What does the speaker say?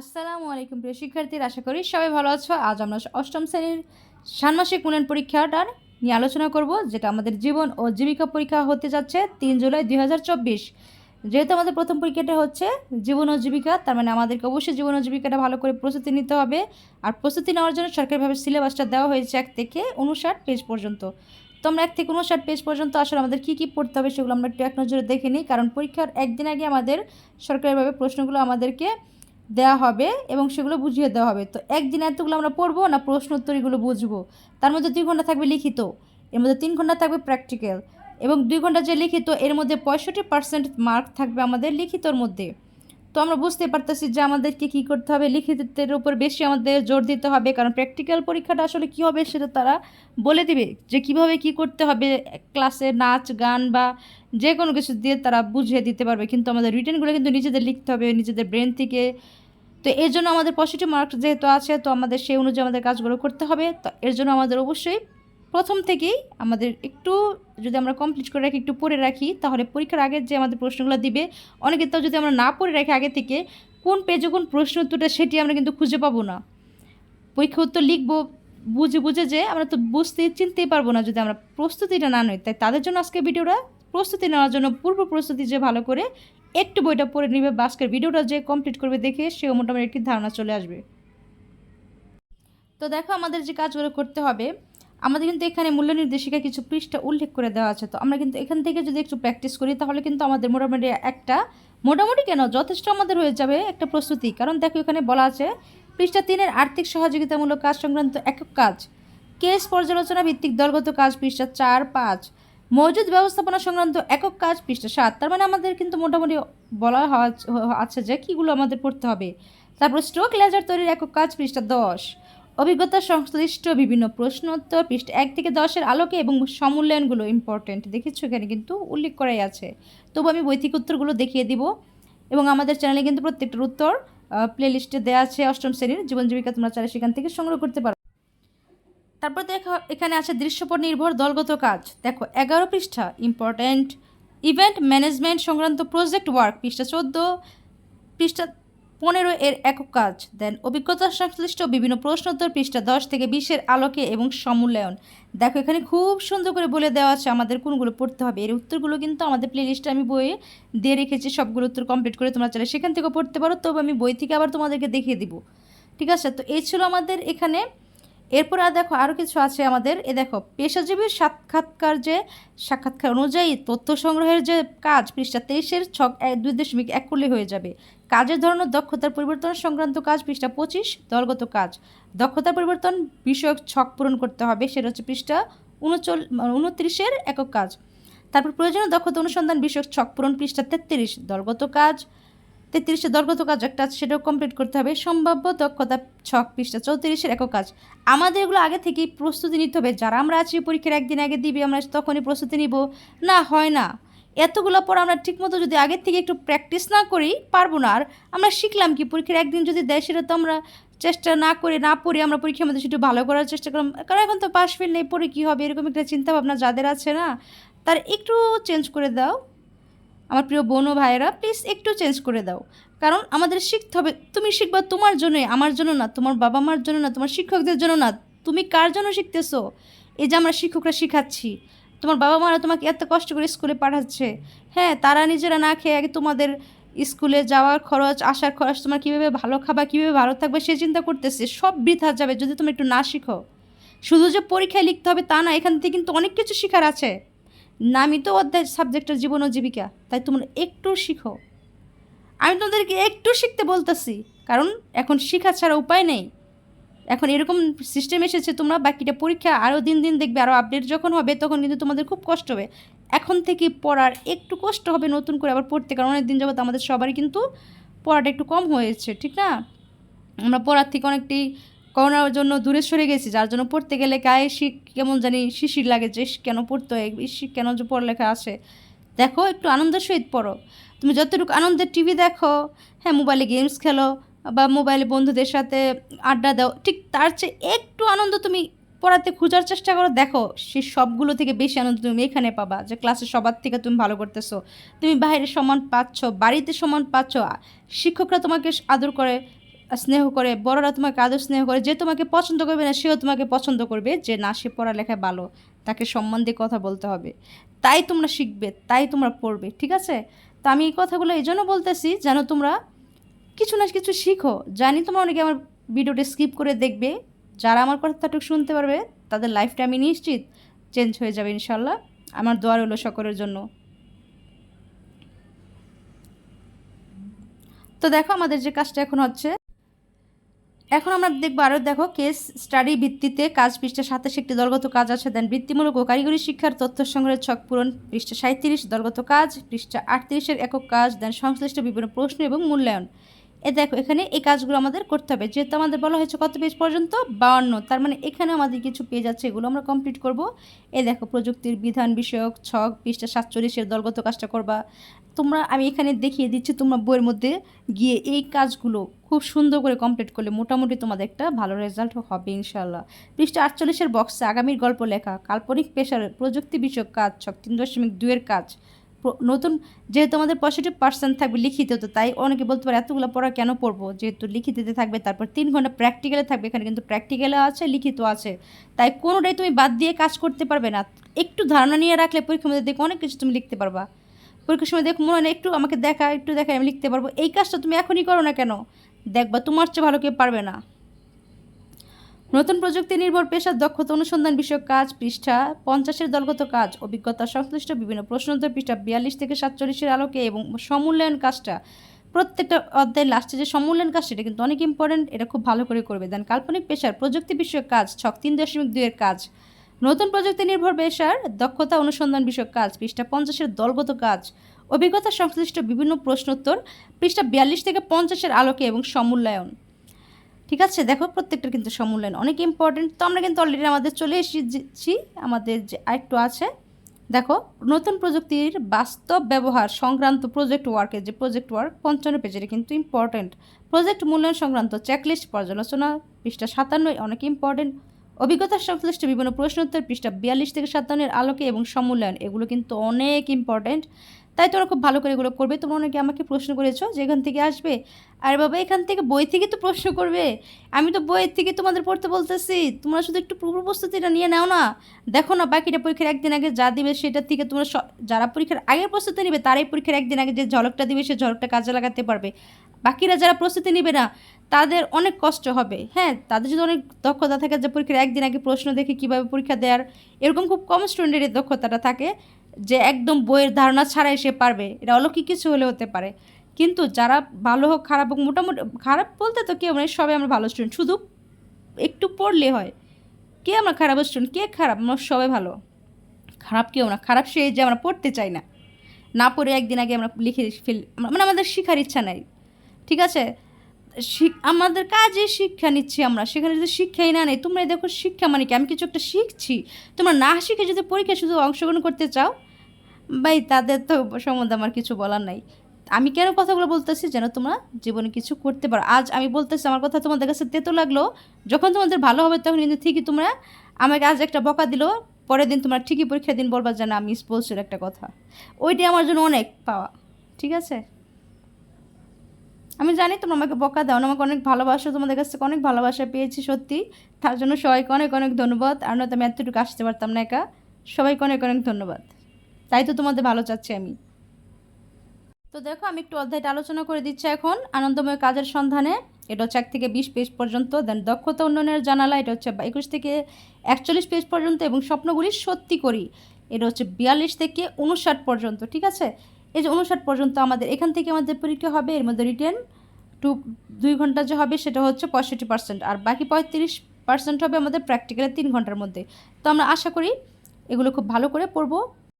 আসসালামু আলাইকুম প্রিয় শিক্ষার্থীরা, আশা করি সবাই ভালো আছো। আজ আমরা অষ্টম শ্রেণির ষান্মাসিক মূল্যায়ন পরীক্ষাটার নিয়ে আলোচনা করব, যেটা আমাদের জীবন ও জীবিকা পরীক্ষা হতে যাচ্ছে তিন জুলাই দুই হাজার চব্বিশ। যেহেতু আমাদের প্রথম পরীক্ষাটা হচ্ছে জীবন ও জীবিকা, তার মানে আমাদেরকে অবশ্যই জীবন ও জীবিকাটা ভালো করে প্রস্তুতি নিতে হবে। আর প্রস্তুতি নেওয়ার জন্য সরকারিভাবে সিলেবাসটা দেওয়া হয়েছে এক থেকে উনষাট পেজ পর্যন্ত। তো আমরা এক থেকে উনষাট পেজ পর্যন্ত আসলে আমাদের কী কী পড়তে হবে সেগুলো আমরা একটু এক নজরে দেখে নিই, কারণ পরীক্ষার একদিন আগে আমাদের সরকারিভাবে প্রশ্নগুলো আমাদেরকে দেওয়া হবে এবং সেগুলো বুঝিয়ে দেওয়া হবে। তো একদিন এতগুলো আমরা পড়ব না প্রশ্ন উত্তরগুলো বুঝব। তার মধ্যে দুই ঘণ্টা থাকবে লিখিত, এর মধ্যে তিন ঘণ্টা থাকবে প্র্যাকটিক্যাল এবং দুই ঘণ্টা যে লিখিত, এর মধ্যে পঁয়ষট্টি পার্সেন্ট মার্ক থাকবে আমাদের লিখিতর মধ্যে। তো আমরা বুঝতে পারতেছি যে আমাদেরকে কী করতে হবে লিখিতের উপর বেশি আমাদের জোর দিতে হবে, কারণ প্র্যাকটিক্যাল পরীক্ষাটা আসলে কী হবে সেটা তারা বলে দিবে যে কীভাবে কি করতে হবে ক্লাসে নাচ, গান বা যে কোনো কিছু দিয়ে তারা বুঝিয়ে দিতে পারবে। কিন্তু আমাদের রিটার্নগুলো কিন্তু নিজেদের লিখতে হবে, নিজেদের ব্রেন থেকে। তো এর জন্য আমাদের পজিটিভ মার্ক যেহেতু আছে, তো আমাদের সেই অনুযায়ী আমাদের কাজগুলো করতে হবে। তো এর জন্য আমাদের অবশ্যই প্রথম থেকেই আমাদের একটু যদি আমরা কমপ্লিট করে রাখি, একটু পড়ে রাখি, তাহলে পরীক্ষার আগে যে আমাদের প্রশ্নগুলো দিবে, অনেকে তো যদি আমরা না পড়ে রাখি আগে থেকে, কোন পেজে কোন প্রশ্ন উত্তরটা সেটি আমরা কিন্তু খুঁজে পাবো না। পরীক্ষা উত্তর লিখব, বুঝে বুঝে যে আমরা তো বুঝতে, চিনতেই পারব না যদি আমরা প্রস্তুতিটা না নই। তাই তাদের জন্য আজকে ভিডিওটা প্রস্তুতি নেওয়ার জন্য পূর্ব প্রস্তুতি যে ভালো করে একটু বইটা পড়ে নিবে বা আজকের ভিডিওটা যে কমপ্লিট করবে দেখে সেও মোটামুটি একটি ধারণা চলে আসবে। তো দেখো আমাদের যে কাজগুলো করতে হবে, আমাদের কিন্তু এখানে মূল্য নির্দেশিকা কিছু পৃষ্ঠা উল্লেখ করে দেওয়া আছে। তো আমরা কিন্তু এখান থেকে যদি একটু প্র্যাকটিস করি, তাহলে কিন্তু আমাদের মোটামুটি একটা, মোটামুটি কেন যথেষ্ট আমাদের হয়ে যাবে একটা প্রস্তুতি। কারণ দেখো এখানে বলা আছে, পৃষ্ঠা তিনের আর্থিক সহযোগিতামূলক কাজ সংক্রান্ত একক কাজ, কেস পর্যালোচনা ভিত্তিক দলগত কাজ পৃষ্ঠা চার, পাঁচ মজুদ ব্যবস্থাপনা সংক্রান্ত একক কাজ পৃষ্ঠা সাত। তার মানে আমাদের কিন্তু মোটামুটি বলা আছে যে কীগুলো আমাদের পড়তে হবে। তারপর স্ট্রোক লেজার তৈরির একক কাজ পৃষ্ঠা দশ। অভিজ্ঞতা সংশ্লিষ্ট বিভিন্ন প্রশ্ন উত্তর পৃষ্ঠা এক থেকে দশের আলোকে এবং সমূল্যায়নগুলো ইম্পর্টেন্ট দেখেছ এখানে কিন্তু উল্লেখ করাই আছে। তবু আমি বৈথিক উত্তরগুলো দেখিয়ে দিব। এবং আমাদের চ্যানেলে কিন্তু প্রত্যেকটার উত্তর প্লে লিস্টে দেওয়া আছে অষ্টম শ্রেণির জীবন জীবিকা তোমরা চাইলে সেখান থেকে সংগ্রহ করতে পারো। তারপর দেখো, এখানে আছে দৃশ্যপট নির্ভর দলগত কাজ। দেখো, এগারো পৃষ্ঠা ইম্পর্ট্যান্ট ইভেন্ট ম্যানেজমেন্ট সংক্রান্ত প্রজেক্ট ওয়ার্ক পৃষ্ঠা চোদ্দ, পৃষ্ঠা পনেরো এর একক কাজ। দেন অভিজ্ঞতা সংশ্লিষ্ট বিভিন্ন প্রশ্নোত্তর পৃষ্ঠা দশ থেকে বিশের আলোকে এবং সমূল্যায়ন। দেখো, এখানে খুব সুন্দর করে বলে দেওয়া আছে আমাদের কোনগুলো পড়তে হবে। এর উত্তরগুলো কিন্তু আমাদের প্লে লিস্টে আমি বইয়ে দিয়ে রেখেছি, সবগুলো উত্তর কমপ্লিট করে তোমরা চাইলে সেখান থেকেও পড়তে পারো। তবে আমি বই থেকে আবার তোমাদেরকে দেখিয়ে দিব। ঠিক আছে? তো এই ছিল আমাদের এখানে এরপর আর দেখো আরও কিছু আছে আমাদের। এ দেখো পেশাজীবীর সাক্ষাৎকার যে, সাক্ষাৎকার অনুযায়ী তথ্য সংগ্রহের যে কাজ পৃষ্ঠা তেইশের ছক দুই দশমিক এক করলে হয়ে যাবে। কাজের ধরনের দক্ষতার পরিবর্তন সংক্রান্ত কাজ পৃষ্ঠা পঁচিশ, দলগত কাজ। দক্ষতার পরিবর্তন বিষয়ক ছক পূরণ করতে হবে, সেটা হচ্ছে পৃষ্ঠা উনচল উনত্রিশের একক কাজ। তারপর প্রয়োজনীয় দক্ষতা অনুসন্ধান বিষয়ক ছক পূরণ পৃষ্ঠা তেত্রিশ, দলগত কাজ। তেত্রিশে দলগত কাজ একটা আছে, সেটাও কমপ্লিট করতে হবে। সম্ভাব্য দক্ষতা ছক পৃষ্ঠা চৌত্রিশের একক কাজ। আমাদের এগুলো আগে থেকেই প্রস্তুতি নিতে হবে। যারা আমরা আছি, পরীক্ষার একদিন আগে দিবি, আমরা তখনই প্রস্তুতি নিব। না, হয় না। এতগুলো পর আমরা ঠিকমতো যদি আগের থেকে একটু প্র্যাকটিস না করি, পারব না। আর আমরা শিখলাম কি, পরীক্ষার একদিন যদি দেয়, সেটা তো আমরা চেষ্টা না করে, না পড়ে আমরা পরীক্ষার মধ্যে সেটা ভালো করার চেষ্টা করলাম। কারণ এখন তো পাশ ফেল নেই, পড়ে কী হবে? এরকম একটা চিন্তাভাবনা যাদের আছে না, তার একটু চেঞ্জ করে দাও। আমার প্রিয় বোন ও ভাইয়েরা প্লিজ একটু চেঞ্জ করে দাও। কারণ আমাদের শিখতে হবে, তুমি শিখবা তোমার জন্যই, আমার জন্য না, তোমার বাবা মার জন্য না, তোমার শিক্ষকদের জন্য না, তুমি কার জন্য শিখতেছো? এই যে আমরা শিক্ষকরা শিখাচ্ছি, তোমার বাবা মারা তোমাকে এত কষ্ট করে স্কুলে পাঠাচ্ছে। হ্যাঁ তারা নিজেরা না খেয়ে আগে তোমাদের স্কুলে যাওয়ার খরচ, আসার খরচ, তোমার কীভাবে ভালো খাবা, কীভাবে ভালো থাকবে সে চিন্তা করতেছে, সব বৃথা যাবে যদি তুমি একটু না শিখো। শুধু যে পরীক্ষায় লিখতে হবে তা না, এখান থেকে কিন্তু অনেক কিছু শেখার আছে। নামই তো অধ্যায় সাবজেক্টের জীবন ও জীবিকা, তাই তোমরা একটু শিখো। আমি তোমাদেরকে একটু শিখতে বলতেছি, কারণ এখন শেখা ছাড়া উপায় নেই। এখন এরকম সিস্টেম এসেছে তোমরা, বাকিটা পরীক্ষা আরও দিন দিন দেখবে, আরও আপডেট যখন হবে, তখন কিন্তু তোমাদের খুব কষ্ট হবে। এখন থেকে পড়ার একটু কষ্ট হবে নতুন করে আবার পড়তে, কারণ অনেক দিন যাবত আমাদের সবারই কিন্তু পড়াটা একটু কম হয়েছে, ঠিক না? আমরা পড়ার থেকে অনেকটি করোনার জন্য দূরে সরে গেছি, যার জন্য পড়তে গেলে গায়ে শিখ কেমন জানি শিশির লাগে যে কেন পড়তে হয় শিখ কেন যে পড়ালেখা আসে দেখো, একটু আনন্দের সহিত পড়ো। তুমি যতটুকু আনন্দের টিভি দেখো হ্যাঁ মোবাইলে গেমস খেলো বা মোবাইলে বন্ধুদের সাথে আড্ডা দাও, ঠিক তার চেয়ে একটু আনন্দ তুমি পড়াতে খোঁজার চেষ্টা করো। দেখো, সে সবগুলো থেকে বেশি আনন্দ তুমি এখানে পাবা, যে ক্লাসে সবার থেকে তুমি ভালো করতেছো। তুমি বাইরে সমান পাচ্ছ, বাড়িতে সমান পাচ্ছ শিক্ষকরা তোমাকে আদর করে স্নেহ করে, বড়রা তোমাকে আদর স্নেহ করে, যে তোমাকে পছন্দ করবে না, সেও তোমাকে পছন্দ করবে যে না, সে পড়ালেখায় ভালো, তাকে সম্মান দিয়ে কথা বলতে হবে। তাই তোমরা শিখবে, তাই তোমরা পড়বে, ঠিক আছে? তো আমি এই কথাগুলো এই জন্য বলতেছি যেন তোমরা কিছু না কিছু শিখো। জানি তোমরা অনেকে আমার ভিডিওটা স্কিপ করে দেখবে, যারা আমার কথাটুকু শুনতে পারবে, তাদের লাইফটা আমি নিশ্চিত চেঞ্জ হয়ে যাবে ইনশাল্লাহ আমার দোয়ার হলো সকলের জন্য। তো দেখো আমাদের যে কাজটা এখন হচ্ছে এখন আমরা দেখব আরও দেখো কেস স্টাডি ভিত্তিতে কাজ পৃষ্ঠা সাতাশ একটি দলগত কাজ আছে। দেন বৃত্তিমূলক ও কারিগরি শিক্ষার তথ্য সংগ্রহের ছক পূরণ, পৃষ্ঠা সাঁত্রিশ দলগত কাজ, পৃষ্ঠা আটত্রিশের একক কাজ দেন সংশ্লিষ্ট বিভিন্ন প্রশ্ন এবং মূল্যায়ন। এ দেখো, এখানে এই কাজগুলো আমাদের করতে হবে। যেহেতু আমাদের বলা হয়েছে কত পেজ পর্যন্ত? বাউন্ন তার মানে এখানে আমাদের কিছু পেজ আছে, এগুলো আমরা কমপ্লিট করব। এ দেখো, প্রযুক্তির বিধান বিষয়ক, ছক, পৃষ্ঠা সাতচল্লিশের দলগত কাজটা করবা। তোমরা, আমি এখানে দেখিয়ে দিচ্ছি, তোমরা বইয়ের মধ্যে গিয়ে এই কাজগুলো খুব সুন্দর করে কমপ্লিট করলে মোটামুটি তোমাদের একটা ভালো রেজাল্ট হবে ইনশাল্লাহ পৃষ্ঠা আটচল্লিশের বক্সে আগামীর গল্প লেখা, কাল্পনিক পেশার প্রযুক্তি বিষয়ক কাজ, ছক তিন দশমিক দুইয়ের কাজ নতুন যেহেতু আমাদের পজিটিভ পার্সেন্ট থাকবে লিখিত, তো তাই অনেকে বলতে পারে, এতগুলো পড়া কেন পড়ব? যেহেতু লিখিততে থাকবে, তারপর তিন ঘণ্টা প্র্যাকটিক্যালে থাকবে, এখানে কিন্তু প্র্যাকটিক্যালে আছে, লিখিত আছে। তাই কোনোটাই তুমি বাদ দিয়ে কাজ করতে পারবে না। একটু ধারণা নিয়ে রাখলে পরীক্ষার মধ্যে দেখো অনেক কিছু তুমি লিখতে পারবা। পরীক্ষার সময় দেখো মনে হয়, একটু আমাকে দেখা, একটু দেখা আমি লিখতে পারব। এই কাজটা তুমি এখনই করো না কেন? দেখবা তোমার চেয়ে ভালো কেউ পারবে না। নতুন প্রযুক্তি নির্ভর পেশার দক্ষতা অনুসন্ধান বিষয়ক কাজ পৃষ্ঠা পঞ্চাশের দলগত কাজ, অভিজ্ঞতা সংশ্লিষ্ট বিভিন্ন প্রশ্নোত্তর পৃষ্ঠা বিয়াল্লিশ থেকে সাতচল্লিশের আলোকে এবং সমূল্যায়ন কাজটা। প্রত্যেকটা অধ্যায়ের লাস্টে যে সমূল্যায়ন কাজ, সেটা কিন্তু অনেক ইম্পর্টেন্ট এটা খুব ভালো করে করবে। দেন কাল্পনিক পেশার প্রযুক্তি বিষয়ক কাজ, ছক তিন দশমিক দুইয়ের কাজ। নতুন প্রযুক্তি নির্ভর পেশার দক্ষতা অনুসন্ধান বিষয়ক কাজ, পৃষ্ঠা পঞ্চাশের দলগত কাজ। অভিজ্ঞতা সংশ্লিষ্ট বিভিন্ন প্রশ্নোত্তর, পৃষ্ঠা বিয়াল্লিশ থেকে পঞ্চাশের আলোকে এবং সমূল্যায়ন। ঠিক আছে? দেখো প্রত্যেকটার কিন্তু সমূল্যায়ন অনেক ইম্পর্টেন্ট তো আমরা কিন্তু অলরেডি আমাদের চলে এসেছি, আমাদের যে আরেকটু আছে। দেখো, নতুন প্রযুক্তির বাস্তব ব্যবহার সংক্রান্ত প্রজেক্ট ওয়ার্কের যে প্রজেক্ট ওয়ার্ক পঞ্চান্ন পেজের কিন্তু ইম্পর্টেন্ট প্রজেক্ট মূল্যায়ন সংক্রান্ত চেকলিস্ট পর্যালোচনা, পৃষ্ঠা সাতান্ন অনেক ইম্পর্টেন্ট অভিজ্ঞতা সংশ্লিষ্ট বিভিন্ন প্রশ্নোত্তর, পৃষ্ঠা বিয়াল্লিশ থেকে সাতান্নের আলোকে এবং সমূল্যায়ন, এগুলো কিন্তু অনেক ইম্পর্টেন্ট তাই তোমরা খুব ভালো করে এগুলো করবে। তোমরা অনেকে আমাকে প্রশ্ন করেছ, যে এখান থেকে আসবে। আর বাবা, এখান থেকে বই থেকে তো প্রশ্ন করবে। আমি তো বইয়ের থেকে তোমাদের পড়তে বলতেছি। তোমরা শুধু একটু পূর্ব প্রস্তুতিটা নিয়ে নাও না। দেখো না, বাকিটা পরীক্ষার একদিন আগে যা দিবে সেটার থেকে তোমরা যারা পরীক্ষার আগের প্রস্তুতি নেবে, তারাই পরীক্ষার একদিন আগে যে ঝলকটা দিবে, সে ঝলকটা কাজে লাগাতে পারবে। বাকিরা যারা প্রস্তুতি নেবে না, তাদের অনেক কষ্ট হবে। হ্যাঁ তাদের যদি অনেক দক্ষতা থাকে, যে পরীক্ষার একদিন আগে প্রশ্ন দেখে কীভাবে পরীক্ষা দেওয়ার এরকম খুব কম স্টুডেন্টের দক্ষতাটা থাকে। যে একদম বইয়ের ধারণা ছাড়াই সে পারবে। এটা অলৌকিক কিছু হলে হতে পারে। কিন্তু যারা ভালো হোক, খারাপ হোক, মোটামুটি খারাপ বলতে তো কেউ মানে সবাই আমরা ভালো স্টুডেন্ট শুধু একটু পড়লে হয়। কে আমরা খারাপ স্টুডেন্ট কে খারাপ? আমরা সবাই ভালো। খারাপ কেউ না। খারাপ সে যে আমরা পড়তে চাই না। না পড়ে একদিন আগে আমরা লিখে ফেল মানে আমাদের শেখার ইচ্ছা নাই। ঠিক আছে? আমাদের কাজে শিক্ষা নিচ্ছি আমরা। সেখানে যদি শিক্ষাই না নেই তোমরা দেখো শিক্ষা মানে কি? আমি কিছু একটা শিখছি। তোমরা না শিখে যদি পরীক্ষায় শুধু অংশগ্রহণ করতে চাও? ভাই, তাদের তো সম্বন্ধে আমার কিছু বলার নাই। আমি কেন কথাগুলো বলতেছি? যেন তোমরা জীবনে কিছু করতে পারো। আজ আমি বলতেছি, আমার কথা তোমাদের কাছে তেতো লাগল। যখন তোমাদের ভালো হবে, তখন কিন্তু ঠিকই তোমরা আমাকে আজ একটা বকা দিলো। পরের দিন তোমরা ঠিকই পরীক্ষার দিন বলবা যে না, মিস একটা কথা। ওইটাই আমার জন্য অনেক পাওয়া। ঠিক আছে? আমি জানি তোমরা আমাকে বকা দাও না, আমাকে অনেক ভালোবাসো, তোমাদের কাছ থেকে অনেক ভালোবাসা পেয়েছি, সত্যি। তার জন্য সবাইকে অনেক অনেক ধন্যবাদ। আর নয়তো আমি এতটুকু আসতে পারতাম না একা। সবাইকে অনেক অনেক ধন্যবাদ। তাই তো তোমাদের ভালো চাচ্ছি আমি। তো দেখো, আমি একটু অধ্যায়টা আলোচনা করে দিচ্ছি এখন। আনন্দময় কাজের সন্ধানে। এটা হচ্ছে এক থেকে বিশ পেজ পর্যন্ত। দেন দক্ষতা উন্নয়নের জানালা, এটা হচ্ছে একুশ থেকে একচল্লিশ পেজ পর্যন্ত এবং স্বপ্নগুলি সত্যি করি। এটা হচ্ছে বিয়াল্লিশ থেকে উনষাট পর্যন্ত, ঠিক আছে? এই যে উনষাট পর্যন্ত আমাদের, এখান থেকে আমাদের পরীক্ষা হবে, এর মধ্যে রিটার্ন টু, দুই ঘণ্টা যে হবে সেটা হচ্ছে পঁয়ষট্টি পার্সেন্ট আর বাকি পঁয়ত্রিশ পার্সেন্ট হবে আমাদের প্র্যাকটিক্যালে তিন ঘণ্টার মধ্যে। তো আমরা আশা করি এগুলো খুব ভালো করে পড়ব।